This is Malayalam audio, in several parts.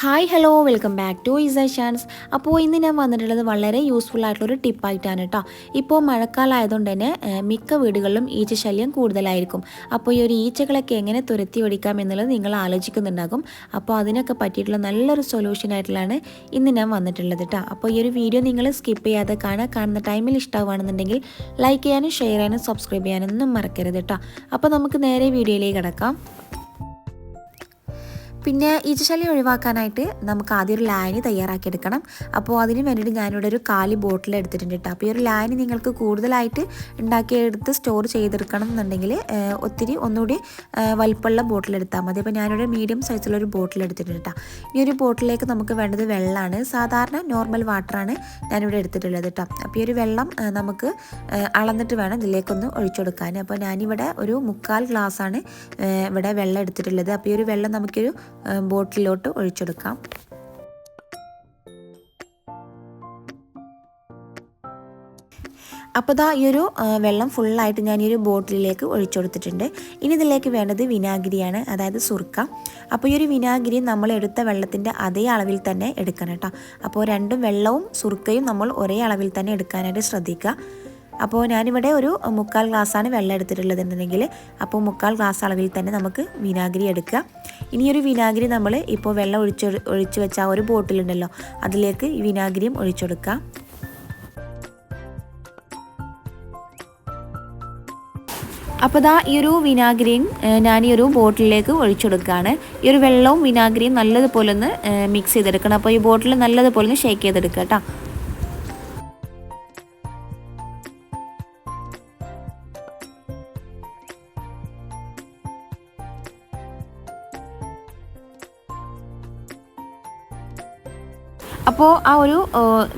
Hi hello welcome back to Isa ഷാൻസ് അപ്പോൾ ഇന്ന് ഞാൻ വന്നിട്ടുള്ളത് വളരെ യൂസ്ഫുൾ ആയിട്ടുള്ളൊരു ടിപ്പായിട്ടാണ് കേട്ടോ ഇപ്പോൾ മഴക്കാലമായതുകൊണ്ട് തന്നെ മിക്ക വീടുകളിലും ഈച്ച ശല്യം കൂടുതലായിരിക്കും. അപ്പോൾ ഈ ഒരു ഈച്ചകളൊക്കെ എങ്ങനെ തുരത്തി ഓടിക്കാം എന്നുള്ളത് നിങ്ങൾ ആലോചിക്കുന്നുണ്ടാകും. അപ്പോൾ അതിനൊക്കെ പറ്റിയിട്ടുള്ള നല്ലൊരു സൊല്യൂഷൻ ആയിട്ടുള്ളതാണ് ഇന്ന് ഞാൻ വന്നിട്ടുള്ളത് കേട്ടോ അപ്പോൾ ഈ ഒരു വീഡിയോ നിങ്ങൾ സ്കിപ്പ് ചെയ്യാതെ കാണുക. കാണുന്ന ടൈമിൽ ഇഷ്ടമാണെന്നുണ്ടെങ്കിൽ ലൈക്ക് ചെയ്യാനും ഷെയർ ചെയ്യാനും സബ്സ്ക്രൈബ് ചെയ്യാനൊന്നും മറക്കരുത് കേട്ടോ അപ്പോൾ നമുക്ക് നേരെ വീഡിയോയിലേക്ക് കിടക്കാം. പിന്നെ ഈച്ചശല്യം ഒഴിവാക്കാനായിട്ട് നമുക്ക് ആദ്യം ഒരു ലായനി തയ്യാറാക്കിയെടുക്കണം. അപ്പോൾ അതിന് വേണ്ടിയിട്ട് ഞാനിവിടെ ഒരു കാലി ബോട്ടിൽ എടുത്തിട്ടുണ്ട് കേട്ടോ. അപ്പോൾ ഈ ഒരു ലായനി നിങ്ങൾക്ക് കൂടുതലായിട്ട് ഉണ്ടാക്കിയെടുത്ത് സ്റ്റോർ ചെയ്തെടുക്കണം എന്നുണ്ടെങ്കിൽ ഒത്തിരി ഒന്നുകൂടി വലിപ്പമുള്ള ബോട്ടിൽ എടുത്താൽ മതി. അപ്പോൾ ഞാനിവിടെ മീഡിയം സൈസുള്ള ഒരു ബോട്ടിൽ എടുത്തിട്ടുണ്ട് കേട്ടോ. ഈ ഒരു ബോട്ടിലേക്ക് നമുക്ക് വേണ്ടത് വെള്ളമാണ്. സാധാരണ നോർമൽ വാട്ടറാണ് ഞാനിവിടെ എടുത്തിട്ടുള്ളത് കേട്ടോ. അപ്പോൾ ഈ ഒരു വെള്ളം നമുക്ക് അളന്നിട്ട് വേണം ഇതിലേക്കൊന്ന് ഒഴിച്ചു കൊടുക്കാൻ അപ്പോൾ ഞാനിവിടെ ഒരു മുക്കാൽ ഗ്ലാസ്സാണ് ഇവിടെ വെള്ളം എടുത്തിട്ടുള്ളത്. അപ്പോൾ ഈ ഒരു വെള്ളം നമുക്കൊരു ബോട്ടിലോട്ട് ഒഴിച്ചെടുക്കാം. അപ്പോൾ ദാ ഈ ഒരു വെള്ളം ഫുള്ളായിട്ട് ഞാൻ ഈ ഒരു ബോട്ടിലേക്ക് ഒഴിച്ചു കൊടുത്തിട്ടുണ്ട് ഇനി ഇതിലേക്ക് വേണ്ടത് വിനാഗിരിയാണ് അതായത് സുർക്ക. അപ്പോൾ ഈ ഒരു വിനാഗിരി നമ്മൾ എടുത്ത വെള്ളത്തിന്റെ അതേ അളവിൽ തന്നെ എടുക്കണം കേട്ടോ. അപ്പോൾ രണ്ടും വെള്ളവും സുർക്കയും നമ്മൾ ഒരേ അളവിൽ തന്നെ എടുക്കാനായിട്ട് ശ്രദ്ധിക്കുക. അപ്പോൾ ഞാനിവിടെ ഒരു മുക്കാൽ ഗ്ലാസ്സാണ് വെള്ളം എടുത്തിട്ടുള്ളത് എന്നുണ്ടെങ്കിൽ അപ്പോൾ മുക്കാൽ ഗ്ലാസ് അളവിൽ തന്നെ നമുക്ക് വിനാഗിരി എടുക്കുക. ഇനി ഒരു വിനാഗിരി നമ്മൾ ഇപ്പോൾ വെള്ളം ഒഴിച്ച് ഒഴിച്ച് വെച്ച ആ ഒരു ബോട്ടിലുണ്ടല്ലോ അതിലേക്ക് ഈ വിനാഗിരിയും ഒഴിച്ചെടുക്കാം അപ്പോൾ ദാ ഈ ഒരു വിനാഗിരിയും ഞാൻ ഈ ഒരു ബോട്ടിലേക്ക് ഒഴിച്ചെടുക്കുകയാണ് ഈ ഒരു വെള്ളവും വിനാഗിരിയും നല്ലതുപോലെ ഒന്ന് മിക്സ് ചെയ്തെടുക്കണം. അപ്പോൾ ഈ ബോട്ടിൽ നല്ലതുപോലെ ഒന്ന് ഷേക്ക് ചെയ്തെടുക്കുക കേട്ടോ. അപ്പോൾ ആ ഒരു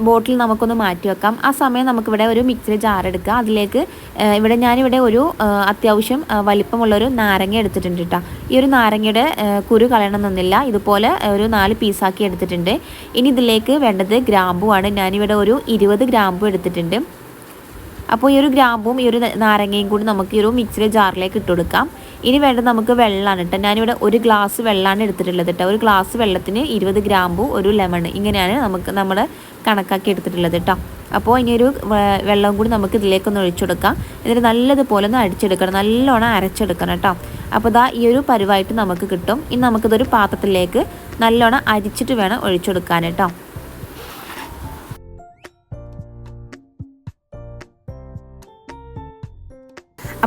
ബോട്ടിൽ നമുക്കൊന്ന് മാറ്റി വെക്കാം. ആ സമയം നമുക്കിവിടെ ഒരു മിക്സിയിൽ ജാർ എടുക്കുക. അതിലേക്ക് ഇവിടെ ഞാനിവിടെ ഒരു അത്യാവശ്യം വലിപ്പമുള്ളൊരു നാരങ്ങ എടുത്തിട്ടുണ്ട് കേട്ടോ ഈ ഒരു നാരങ്ങയുടെ കുരു കളയണമെന്നൊന്നുമില്ല ഇതുപോലെ ഒരു നാല് പീസാക്കി എടുത്തിട്ടുണ്ട്. ഇനി ഇതിലേക്ക് വേണ്ടത് ഗ്രാമ്പുവാണ്. ഞാനിവിടെ ഒരു ഇരുപത് ഗ്രാമ്പു എടുത്തിട്ടുണ്ട്. അപ്പോൾ ഈ ഒരു ഗ്രാമ്പും ഈ ഒരു നാരങ്ങയും കൂടി നമുക്ക് ഈ ഒരു മിക്സിയുടെ ജാറിലേക്ക് ഇട്ട് കൊടുക്കാം. ഇനി വേണ്ടത് നമുക്ക് വെള്ളമാണ് കേട്ടോ ഞാനിവിടെ ഒരു ഗ്ലാസ് വെള്ളമാണ് എടുത്തിട്ടുള്ളത് കേട്ടോ ഒരു ഗ്ലാസ് വെള്ളത്തിന് ഇരുപത് ഗ്രാമ്പു ഒരു ലെമൺ ഇങ്ങനെയാണ് നമുക്ക് നമ്മൾ കണക്കാക്കി എടുത്തിട്ടുള്ളത് കേട്ടോ അപ്പോൾ ഇനി ഒരു വെള്ളം കൂടി നമുക്ക് ഇതിലേക്കൊന്ന് ഒഴിച്ചു കൊടുക്കാം. എന്നിട്ട് നല്ലതുപോലെ ഒന്ന് അടിച്ചെടുക്കണം. നല്ലോണം അരച്ചെടുക്കണം കേട്ടോ അപ്പോൾ ഇതാ ഈ ഒരു പരുവായിട്ട് നമുക്ക് കിട്ടും. ഇനി നമുക്കിതൊരു പാത്രത്തിലേക്ക് നല്ലോണം അരിച്ചിട്ട് വേണം ഒഴിച്ചു കൊടുക്കാൻ കേട്ടോ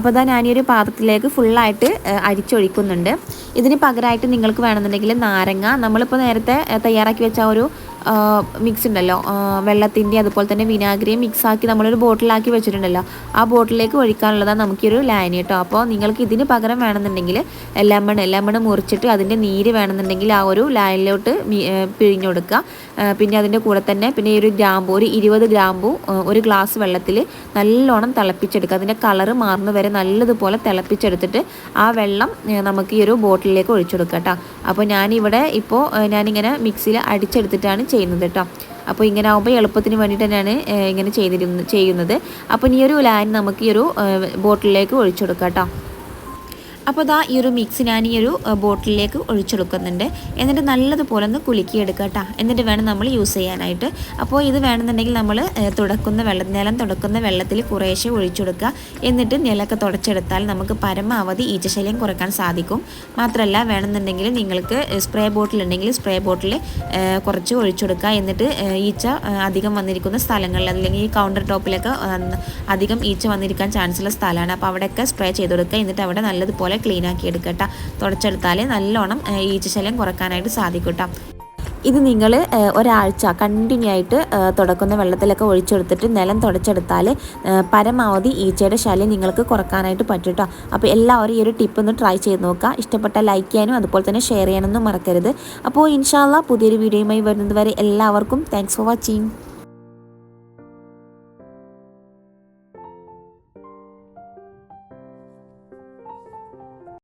അപ്പോൾ ഇതാ ഞാനീയൊരു പാത്രത്തിലേക്ക് ഫുള്ളായിട്ട് അരിച്ചൊഴിക്കുന്നുണ്ട്. ഇതിന് പകരമായിട്ട് നിങ്ങൾക്ക് വേണമെന്നുണ്ടെങ്കിൽ നാരങ്ങ. നമ്മളിപ്പോൾ നേരത്തെ തയ്യാറാക്കി വെച്ച ഒരു മിക്സ് ഉണ്ടല്ലോ. വെള്ളത്തിന്റെ അതുപോലെ തന്നെ വിനാഗിരിയും മിക്സ് ആക്കി നമ്മളൊരു ബോട്ടിലാക്കി വെച്ചിട്ടുണ്ടല്ലോ. ആ ബോട്ടിലേക്ക് ഒഴിക്കാനുള്ളതാണ് നമുക്കൊരു ലായനി കേട്ടോ അപ്പോൾ നിങ്ങൾക്ക് ഇതിന് പകരം വേണമെന്നുണ്ടെങ്കിൽ ലെമൺ ലെമൺ മുറിച്ചിട്ട് അതിന്റെ നീര് വേണമെന്നുണ്ടെങ്കിൽ ആ ഒരു ലായനിലോട്ട് മി- പിഴിഞ്ഞു കൊടുക്കുക പിന്നെ അതിന്റെ കൂടെ തന്നെ പിന്നെ ഈ ഒരു ഗ്രാമ്പു ഒരു ഇരുപത് ഗ്രാമ്പു ഒരു ഗ്ലാസ് വെള്ളത്തിൽ നല്ലോണം തിളപ്പിച്ചെടുക്കുക. അതിന്റെ കളറ് മാറുന്ന വരെ നല്ലതുപോലെ തിളപ്പിച്ചെടുത്തിട്ട് ആ വെള്ളം നമുക്ക് ഈ ഒരു ബോട്ടിലേക്ക് ഒഴിച്ചു കൊടുക്കുക കേട്ടോ അപ്പോൾ ഞാനിവിടെ ഇപ്പോൾ ഞാനിങ്ങനെ മിക്സിയിൽ അടിച്ചെടുത്തിട്ടാണ് ചെയ്യുന്നത് കേട്ടോ. അപ്പോൾ ഇങ്ങനെ ആകുമ്പോൾ എളുപ്പത്തിന് വേണ്ടിയിട്ട് തന്നെയാണ് ഇങ്ങനെ ചെയ്തിരുന്നത് ചെയ്യുന്നത്. അപ്പോൾ ഈ ഒരു ലാൻ നമുക്ക് ഈ ഒരു ബോട്ടിലേക്ക് ഒഴിച്ചു കൊടുക്കാം കേട്ടോ. അപ്പോൾ അതാ ഈ ഒരു മിക്സ് ഞാൻ ഈ ഒരു ബോട്ടിലേക്ക് ഒഴിച്ചെടുക്കുന്നുണ്ട്. എന്നിട്ട് നല്ലതുപോലെ ഒന്ന് കുലുക്കിയെടുക്കുക കേട്ടോ. എന്നിട്ട് വേണം നമ്മൾ യൂസ് ചെയ്യാനായിട്ട്. അപ്പോൾ ഇത് വേണമെന്നുണ്ടെങ്കിൽ നമ്മൾ തുടക്കുന്ന വെള്ളം നിലം തുടക്കുന്ന വെള്ളത്തിൽ കുറേശ്ശെ ഒഴിച്ചെടുക്കുക. എന്നിട്ട് നിലമൊക്കെ തുടച്ചെടുത്താൽ നമുക്ക് പരമാവധി ഈച്ചശല്യം കുറയ്ക്കാൻ സാധിക്കും. മാത്രമല്ല വേണമെന്നുണ്ടെങ്കിൽ നിങ്ങൾക്ക് സ്പ്രേ ബോട്ടിൽ ഉണ്ടെങ്കിൽ സ്പ്രേ ബോട്ടിൽ കുറച്ച് ഒഴിച്ചെടുക്കുക. എന്നിട്ട് ഈച്ച അധികം വന്നിരിക്കുന്ന സ്ഥലങ്ങളിൽ അല്ലെങ്കിൽ ഈ കൗണ്ടർ ടോപ്പിലൊക്കെ അധികം ഈച്ച വന്നിരിക്കാൻ ചാൻസ് ഉള്ള സ്ഥലമാണ്. അപ്പോൾ അവിടെയൊക്കെ സ്പ്രേ ചെയ്ത് കൊടുക്കുക എന്നിട്ട് അവിടെ നല്ലതുപോലെ ക്ലീൻ ആക്കി എടുക്കുക കേട്ടോ തുടച്ചെടുത്താൽ നല്ലോണം ഈച്ചശല്യം കുറക്കാനായിട്ട് സാധിക്കും കേട്ടോ ഇത് നിങ്ങൾ ഒരാഴ്ച കണ്ടിന്യൂ ആയിട്ട് തുടക്കുന്ന വെള്ളത്തിലൊക്കെ ഒഴിച്ചെടുത്തിട്ട് നിലം തുടച്ചെടുത്താൽ പരമാവധി ഈച്ചയുടെ ശല്യം നിങ്ങൾക്ക് കുറക്കാനായിട്ട് പറ്റും കേട്ടോ അപ്പോൾ എല്ലാവരും ഈ ഒരു ടിപ്പ് ഒന്ന് ട്രൈ ചെയ്ത് നോക്കുക ഇഷ്ടപ്പെട്ട ലൈക്ക് ചെയ്യാനും അതുപോലെ തന്നെ ഷെയർ ചെയ്യാനൊന്നും മറക്കരുത്. അപ്പോൾ ഇൻഷാല്ല പുതിയൊരു വീഡിയോയുമായി വരുന്നത് വരെ എല്ലാവർക്കും താങ്ക്സ് ഫോർ വാച്ചിങ്